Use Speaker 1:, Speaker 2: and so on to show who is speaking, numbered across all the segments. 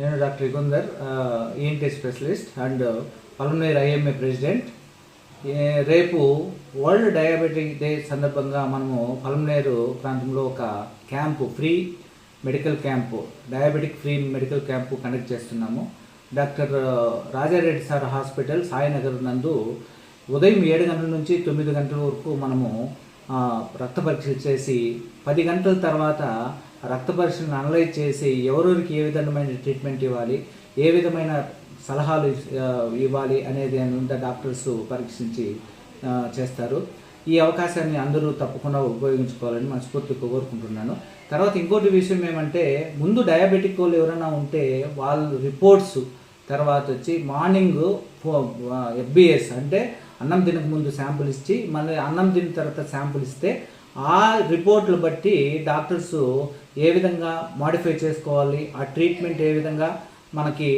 Speaker 1: నేను doctor Yugandhar ENT specialist and Palamaner IMA president. రేపు world diabetic day సందర్భంగా మనము పల్మనేరు ప్రాంతంలో ఒక camp free medical camp diabetic free medical camp conduct చేస్తున్నాము. Doctor Rajareddy sir hospital Sainagar నందు ఉదయం ఏడు గంటల నుంచి తొమ్మిది గంటల వరకు మనము రక్త పరీక్షలు చేసి పది గంటల తర్వాత రక్త పరీక్షలను అనలైజ్ చేసి ఎవరెవరికి ఏ విధమైన ట్రీట్మెంట్ ఇవ్వాలి ఏ విధమైన సలహాలు ఇవ్వాలి అనేది అంతా డాక్టర్స్ పరీక్షించి చేస్తారు. ఈ అవకాశాన్ని అందరూ తప్పకుండా ఉపయోగించుకోవాలని మనస్ఫూర్తిగా కోరుకుంటున్నాను. తర్వాత ఇంకోటి విషయం ఏమంటే ముందు డయాబెటిక్ వాళ్ళు ఎవరైనా ఉంటే వాళ్ళు రిపోర్ట్స్ తర్వాత వచ్చి మార్నింగ్ ఎఫ్బిఎస్ అంటే అన్నం తినక ముందు శాంపుల్ ఇచ్చి మళ్ళీ అన్నం తిన్న తర్వాత శాంపుల్ ఇస్తే ఆ రిపోర్ట్లు బట్టి డాక్టర్స్ ఏ విధంగా మాడిఫై చేసుకోవాలి ఆ ట్రీట్మెంట్ ఏ విధంగా మనకి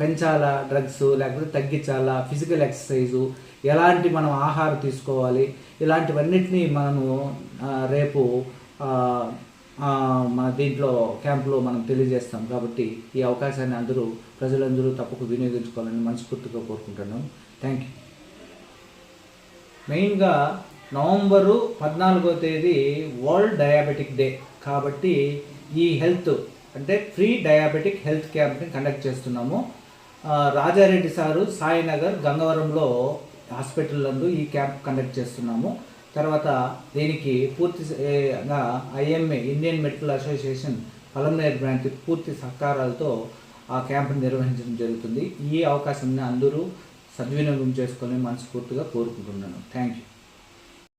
Speaker 1: పెంచాలా డ్రగ్స్ లేకపోతే తగ్గించాలా ఫిజికల్ ఎక్సర్సైజు ఎలాంటి మనం ఆహారం తీసుకోవాలి ఇలాంటివన్నిటినీ మనము రేపు మన దీంట్లో క్యాంప్లో మనం తెలియజేస్తాం. కాబట్టి ఈ అవకాశాన్ని అందరూ ప్రజలందరూ తప్పక వినియోగించుకోవాలని మనస్ఫూర్తిగా కోరుకుంటున్నాం. Thank you. మెయిన్గా నవంబరు పద్నాలుగో తేదీ వరల్డ్ డయాబెటిక్ డే. కాబట్టి ఈ హెల్త్ అంటే ఫ్రీ డయాబెటిక్ హెల్త్ క్యాంప్ని కండక్ట్ చేస్తున్నాము. రాజారెడ్డి సారు సాయినగర్ గంగవరంలో హాస్పిటల్ నందు ఈ క్యాంప్ కండక్ట్ చేస్తున్నాము. తర్వాత దీనికి పూర్తిగా IMA Indian medical association Palamaner branch పూర్తి సహకారాలతో ఆ క్యాంపును నిర్వహించడం జరుగుతుంది. ఈ అవకాశాన్ని అందరూ సద్వినియోగం చేసుకొని మనస్ఫూర్తిగా కోరుకుంటున్నాను. Thank you